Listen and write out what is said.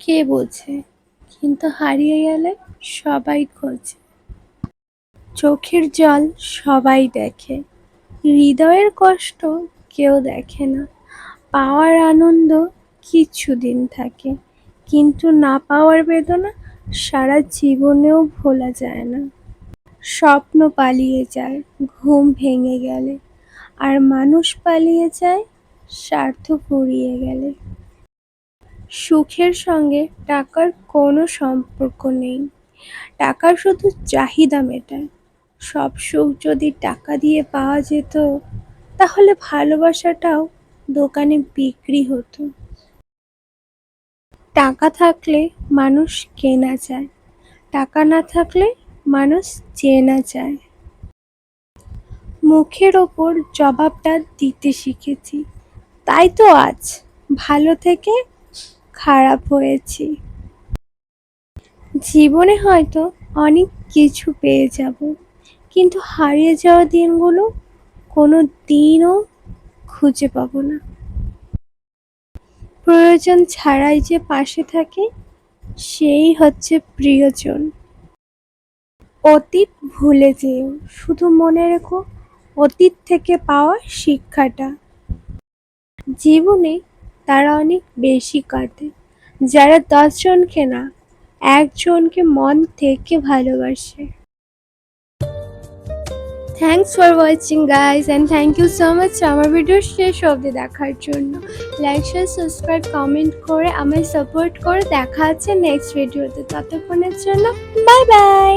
কে বোঝে? কিন্তু হারিয়ে গেলে সবাই খোঁজে। চোখের জল সবাই দেখে। হৃদয়ের কষ্ট কেউ দেখে না। পাওয়ার আনন্দ কিছুদিন থাকে। কিন্তু না পাওয়ার বেদনা সারা জীবনেও ভোলা যায় না। স্বপ্ন পালিয়ে যায়, ঘুম ভেঙে গেলে। আর মানুষ পালিয়ে যায়, স্বার্থ ফুরিয়ে গেলে। সুখের সঙ্গে টাকার কোনো সম্পর্ক নেই। টাকার শুধু চাহিদা মেটায়। সব সুখ যদি টাকা দিয়ে পাওয়া যেত, তাহলে ভালোবাসাটাও দোকানে বিক্রি হতো। টাকা থাকলে মানুষ কেনা যায়। টাকা না থাকলে মানুষ চেনা যায়। মুখের ওপর জবাবটা দিতে শিখেছি। তাই তো আজ ভালো থেকে খারাপ হয়েছি। জীবনে হয়তো অনেক কিছু পেয়ে যাব, কিন্তু হারিয়ে যাওয়া দিনগুলো কোনো দিনও খুঁজে পাবো না। প্রয়োজন ছাড়াই যে পাশে থাকে, সেই হচ্ছে প্রিয়জন। অতীত ভুলে যেও, শুধু মনে রেখো অতীত থেকে পাওয়া শিক্ষাটা। জীবনে তারা অনেক বেশি কাটে যারা দশজনকে না, একজনকে মন থেকে ভালোবাসে। Thanks for watching guys and thank you so much আমার ভিডিও শেষ অবধি দেখার জন্য। লাইক শেয়ার সাবস্ক্রাইব কমেন্ট করে আমায় সাপোর্ট করে। দেখা আছে নেক্সট ভিডিওতে ততক্ষণের জন্য বাই বাই